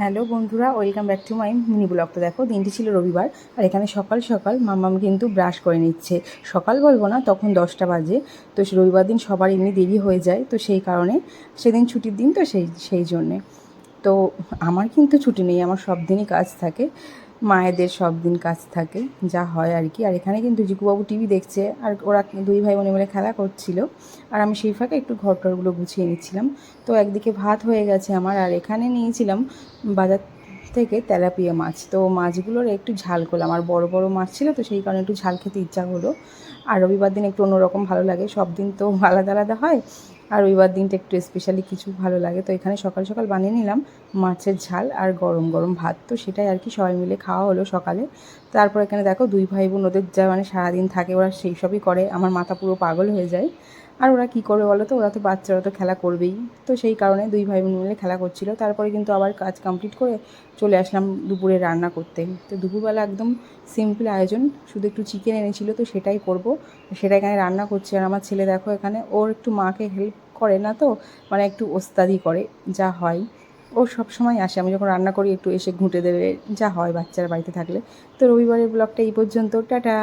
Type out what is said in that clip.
Hello বন্ধুরা, welcome back to my mini blog. তো দেখো, দিনটি ছিল রবিবার, আর এখানে সকাল সকাল মামাম কিন্তু ব্রাশ করে নিচ্ছে। সকাল বলব না, তখন দশটা বাজে। তো রবিবার দিন সবার এমনি দেরি হয়ে যায়, তো সেই কারণে সেদিন ছুটির দিন, তো সেই সেই জন্যে। তো আমার কিন্তু ছুটি নেই, আমার সব দিনই কাজ থাকে। মায়েদের সব দিন কাজ থাকে, যা হয় আর কি। আর এখানে কিন্তু জিকুবাবু টিভি দেখছে, আর ওরা দুই ভাই বোনে মিলে খেলা করছিল। আর আমি সেই ফাঁকে একটু ঘর টরগুলো গুছিয়ে নিচ্ছিলাম। তো একদিকে ভাত হয়ে গেছে আমার, আর এখানে নিয়েছিলাম বাজার থেকে তেলাপিয়া মাছ। তো মাছগুলোর একটু ঝাল করলাম। আর বড় বড় মাছ ছিল তো সেই কারণে একটু ঝাল খেতে ইচ্ছা হলো। আর রবিবার দিন একটু অন্যরকম ভালো লাগে। সব দিন তো আলাদা আলাদা হয়। আর রবিবার দিনটা একটু স্পেশালি কিছু ভালো লাগে। তো এখানে সকাল সকাল বানিয়ে নিলাম মাছের ঝাল আর গরম গরম ভাত। তো সেটাই আর কি সবাই মিলে খাওয়া হলো সকালে। তারপর এখানে দেখো দুই ভাই বোন ওদের যা মানে সারাদিন থাকে ওরা সেই সবই করে। আমার মাথা পুরো পাগল হয়ে যায়। আর ওরা কী করবে বলো তো? ওরা তো বাচ্চারা তো খেলা করবেই। তো সেই কারণে দুই ভাই বোন মিলে খেলা করছিল। তারপরে কিন্তু আবার কাজ কমপ্লিট করে চলে আসলাম দুপুরে রান্না করতে। তো দুপুরবেলা একদম সিম্পল আয়োজন। শুধু একটু চিকেন এনেছিল তো সেটাই করব। সেটা এখানে রান্না করছি আর আমার ছেলে দেখো এখানে। ওর একটু মাকে হেল্প করে না তো? মানে একটু ওস্তাদি করে, যা হয়। ও সব সময় আসে। আমি যখন রান্না করি একটু এসে ঘুঁটে দেবে, যা হয় বাচ্চারা বাড়িতে থাকলে। তো রবিবারের ব্লগটা এই পর্যন্ত। টাটা!